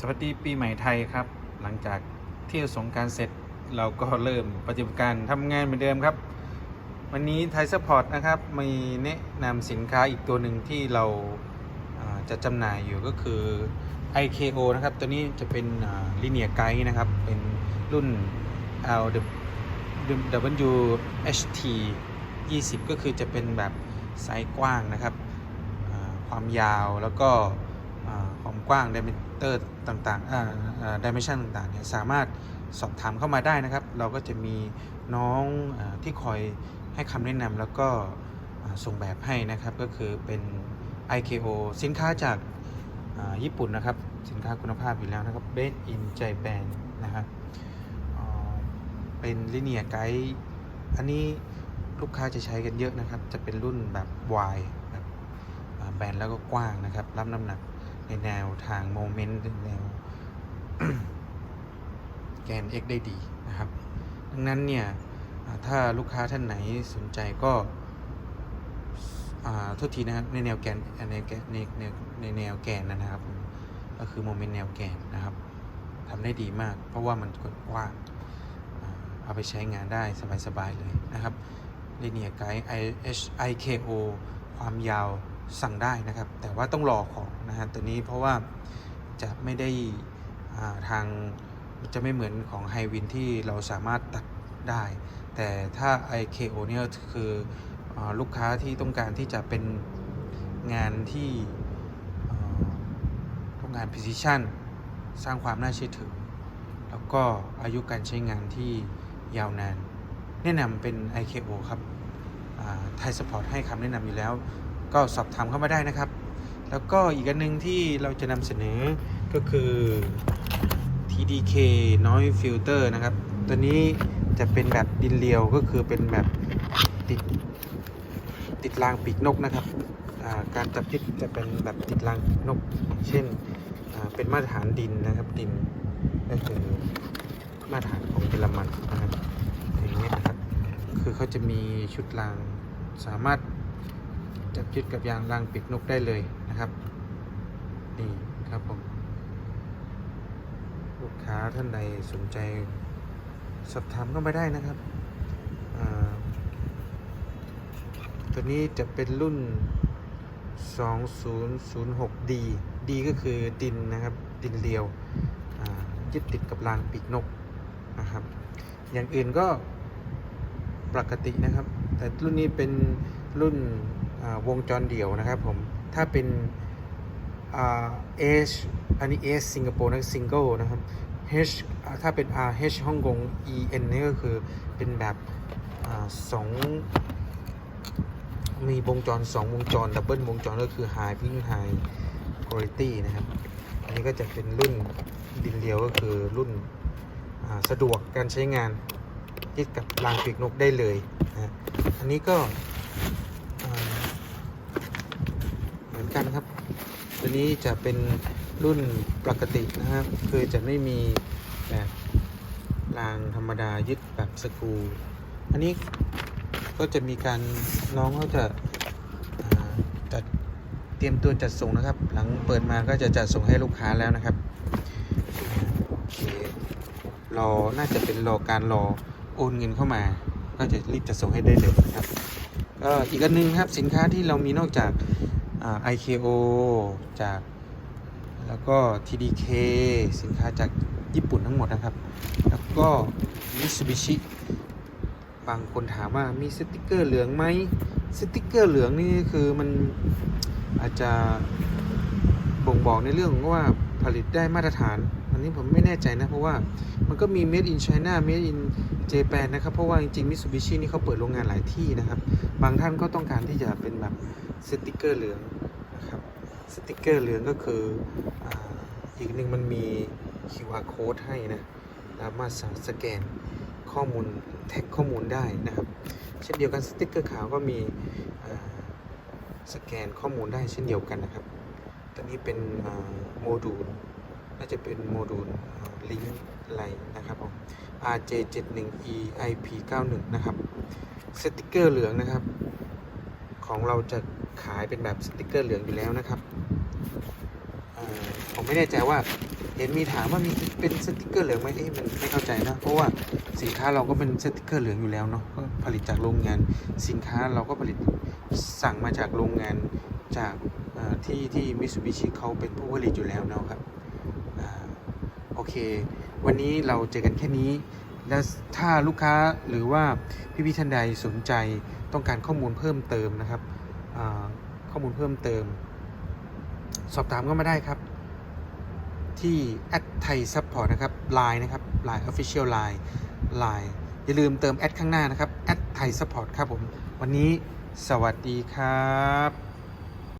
สวัสดีปีใหม่ไทยครับ หลังจากเที่ยวสงการเสร็จเราก็เริ่มปฏิบัติการทำงานเหมือนเดิมครับ วันนี้ไทยสปอร์ตนะครับมีแนะนำสินค้าอีกตัวหนึ่งที่เราจะจำหน่ายอยู่ก็คือ IKO นะครับ ตัวนี้จะเป็นลิเนียไกด์นะครับ เป็นรุ่น LW HT 20 ก็คือจะเป็นแบบไซส์กว้างนะครับ ความยาวแล้วก็ความกว้างไดิเมเตอร์ต่างๆดิเมชันต่างๆเนี่ยสามารถสอบถามเข้ามาได้นะครับ เราก็จะมีน้องอที่คอยให้คำแนะนำแล้วก็ส่งแบบให้นะครับ ก็คือเป็น IKO สินค้าจากญี่ปุ่นนะครับ สินค้าคุณภาพอยู่แล้วนะครับ Made in Japan นะครับเป็นลิเนียไกด์อันนี้ลูกค้าจะใช้กันเยอะนะครับ จะเป็นรุ่นแบบ Y แบบแบนแล้วก็กว้างนะครับ รับน้ำหนัก ในแนวทางโมเมนต์แนวแกน X ได้ดีนะครับ ดังนั้นเนี่ยถ้าลูกค้าท่านไหนสนใจก็โทษทีนะครับในแนวแกนในแกนในในในแนวแกนนะครับ ก็คือโมเมนต์แนวแกนนะครับทำได้ดีมาก เพราะว่ามันกว้างเอาไปใช้งานได้สบายๆเลยนะครับลิเนียไกด์ IH IKO ความยาว สั่งได้นะครับ แต่ว่าต้องรอของนะฮะตัวนี้เพราะว่าจะไม่ได้อ่าทางจะไม่เหมือนของไฮวินที่เราสามารถตัดได้ แต่ถ้า IKO เนี่ยคืออลูกค้าที่ต้องการที่จะเป็นงานที่ต้องการ precision สร้างความน่าเชื่อถือ แล้วก็อายุการใช้งานที่ยาวนาน แนะนำเป็น IKO ครับไทยสปอร์ตให้คำแนะนำอยู่แล้ว ก็สอบถามเข้ามาได้นะครับ แล้วก็อีกอันหนึ่งที่เราจะนำเสนอก็คือ TDK Noise Filter นะครับ ตัวนี้จะเป็นแบบดินเรียวก็คือเป็นแบบติดติดรางปีกนกนะครับ การจับยึดจะเป็นแบบติดรางปีกนก เช่นเป็นมาตรฐานดินนะครับดินก็คือมาตรฐานของเยอรมันนะครับอย่างนี้นะครับ คือเขาจะมีชุดรางสามารถ บยึดกับยางรางปีกนกได้เลยนะครับ นี่ครับผม ลูกค้าท่านใดสนใจสอบถามเข้ามาได้นะครับ ตัวนี้จะเป็นรุ่น 2006D D ก็คือดินนะครับ ดินเรียวยึดติดกับรางปีกนกนะครับ อย่างอื่นก็ปกตินะครับ แต่รุ่นนี้เป็นรุ่น วงจรเดี่ยวนะครับผม ถ้าเป็นอ่า H อันนี้ S สิงคโปร์นะซิงเกิลนะครับ H ถ้าเป็น R H ฮ่องกง E N นี่ก็คือเป็นแบบอสองมีวงจร 2 วงจร ดับเบิลวงจรก็คือ High Ping High Quality นะครับ อันนี้ก็จะเป็นรุ่นดินเรียวก็คือรุ่นสะดวกการใช้งานยึดกับรางปีกนกได้เลยนะอันนี้ก็อ่า เหมือนกันครับตัวนี้จะเป็นรุ่นปกตินะครับ คือจะไม่มีแบบรางธรรมดายึดแบบสกรูอันนี้ก็จะมีการน้องเขาจะจัดเตรียมตัวจัดส่งนะครับ หลังเปิดมาก็จะจัดส่งให้ลูกค้าแล้วนะครับโอเครอน่าจะเป็นรอการรอโอนเงินเข้ามา ก็จะรีบจัดส่งให้ได้เลยนะครับก็อีกอันหนึงครับสินค้าที่เรามีนอกจาก IKO จากแล้วก็ TDK สินค้าจากญี่ปุ่นทั้งหมดนะครับ แล้วก็ Mitsubishi บางคนถามว่ามีสติกเกอร์เหลืองไหมสติกเกอร์เหลืองนี่คือมันอาจจะบ่งบอกในเรื่องของว่าผลิตได้มาตรฐาน อันนี้ผมไม่แน่ใจนะ เพราะว่ามันก็มี Made in China Made in Japan นะครับ เพราะว่าจริงๆ Mitsubishi นี่เขาเปิดโรงงานหลายที่นะครับ บางท่านก็ต้องการที่จะเป็นแบบ สติกเกอร์เหลืองนะครับสติกเกอร์เหลืองก็คือออีกหนึ่งมันมี QR code ให้นะสามารถสแกนข้อมูลแท็กข้อมูลได้นะครับ เช่นเดียวกันสติกเกอร์ขาวก็มีสแกนข้อมูลได้เช่นเดียวกันนะครับตัวนี้เป็นโมดูลน่าจะเป็นโมดูลลิงก์ไลน์นะครับผม RJ71E IP91 นะครับสติกเกอร์เหลืองนะครับ ของเราจะขายเป็นแบบสติกเกอร์เหลืองอยู่แล้วนะครับผมไม่แน่ใจว่าเห็นมีถามว่ามีเป็นสติกเกอร์เหลืองไหมเอ๊ะมันไม่เข้าใจนะเพราะว่าสินค้าเราก็เป็นสติกเกอร์เหลืองอยู่แล้วเนาะก็ผลิตจากโรงงานสินค้าเราก็ผลิตสั่งมาจากโรงงานจากที่ที่มิ t ซูบิชิเขาเป็นผู้ผลิตอยู่แล้วเนาะครับอโอเค วันนี้เราเจอกันแค่นี้ แล้วถ้าลูกค้าหรือว่าพี่พี่ท่านใดสนใจต้องการข้อมูลเพิ่มเติมนะครับข้อมูลเพิ่มเติม สอบถามก็มาได้ครับ ที่แอดไทยซัพพอร์ตนะครับ Line นะครับ Line Official Line Line อย่าลืมเติมแอดข้างหน้านะครับแอดไทยซัพพอร์ตครับผม วันนี้สวัสดีครับ